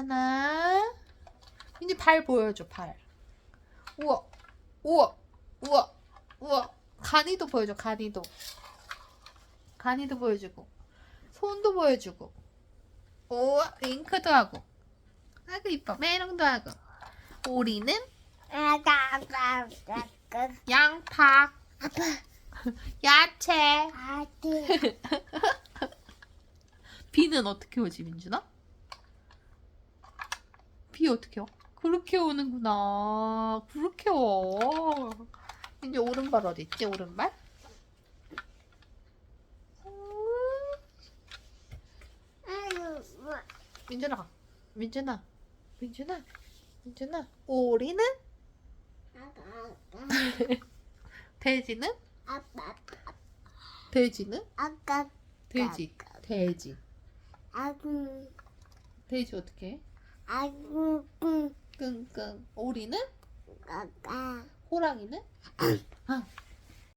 하나. 이제 발 보여줘, 발. 우와, 우와, 우와, 우와. 간이도 보여줘, 간이도. 간이도 보여주고. 손도 보여주고. 우와, 윙크도 하고. 아이고, 이뻐. 메롱도 하고. 아가 양파, 야채. 비는 어떻게 오지, 민준아? 비 어떻게 와? 그렇게 오는구나. 그렇게 와. 이제 오른발 어디 있지? 오른발? 민준아, 민준아, 민준아, 민준아. 오리는? 돼지는? 돼지는? 돼지, 돼지. 돼지 어떻게 해? 아구 끙끙. 오리는? 아가 호랑이는? 아,